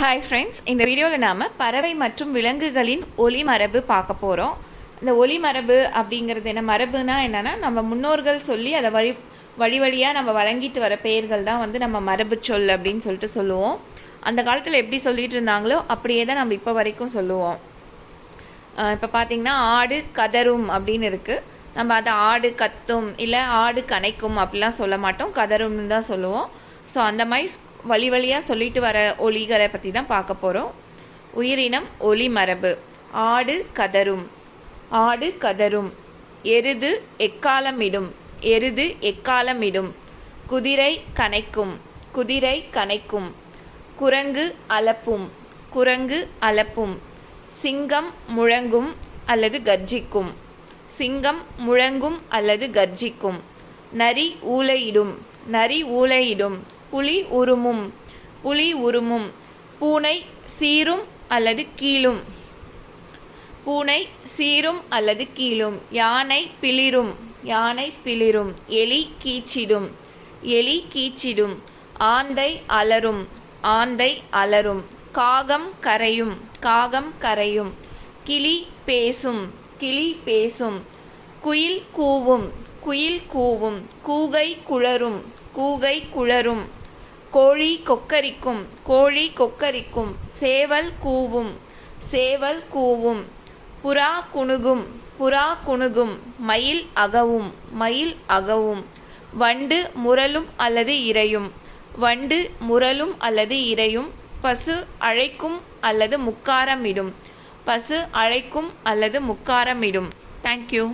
Hi friends இந்த வீடியோவில் நாம் பறவை மற்றும் விலங்குகளின் ஒலி மரபு பார்க்க போகிறோம் இந்த ஒலி மரபு அப்படிங்கிறது என்ன? மரபுனா என்னென்னா நம்ம முன்னோர்கள் சொல்லி அதை வழி வழி வழியாக நம்ம வழங்கிட்டு வர பெயர்கள் தான் வந்து நம்ம மரபு சொல் அப்படின்னு சொல்லிட்டு சொல்லுவோம். அந்த காலத்தில் எப்படி சொல்லிட்டு இருந்தாங்களோ அப்படியே தான் நம்ம இப்போ வரைக்கும் சொல்லுவோம். இப்போ பார்த்தீங்கன்னா ஆடு கதரும் அப்படின்னு இருக்குது நம்ம அதை ஆடு கத்தும் இல்லை ஆடு கனைக்கும் அப்படிலாம் சொல்ல மாட்டோம். கதரும்னு தான் சொல்லுவோம். ஸோ அந்த மாதிரி வழி வழியாக சொல்லிட்டு வர ஒலிகளை பற்றி தான் பார்க்க போகிறோம் உயிரினம் ஒலி மரபு. ஆடு கதரும். ஆடு கதரும். எருது எக்காலமிடும். எருது எக்காலமிடும். குதிரை கனைக்கும். குதிரை கனைக்கும். குரங்கு அலப்பும். குரங்கு அலப்பும். சிங்கம் முழங்கும் அல்லது கர்ஜிக்கும். சிங்கம் முழங்கும் அல்லது கர்ஜிக்கும். நரி ஊளையிடும். நரி ஊளையிடும். புலி உருமும் புலி உருமும் பூனை சீரும் அல்லது கீழும். பூனை சீரும் அல்லது கீழும் யானை பிளிரும் யானை பிளிரும் எலி கீச்சிடும் எலி கீச்சிடும் ஆந்தை அலரும் ஆந்தை அலரும் காகம் கரையும் காகம் கரையும் கிளி பேசும் கிளி பேசும் குயில் கூவும் குயில் கூவும் கூகை குளரும் கூகை குளரும் கோழி கொக்கரிக்கும் கோழி கொக்கரிக்கும் சேவல் கூவும் சேவல் கூவும் புறா குணுகும் புறா குணுகும் மயில் அகவும் மயில் அகவும் வண்டு முரலும் அல்லது இறையும் வண்டு முரலும் அல்லது இறையும் பசு அழைக்கும் அல்லது முக்காரமிடும் பசு அழைக்கும் அல்லது முக்காரமிடும். தேங்க்யூ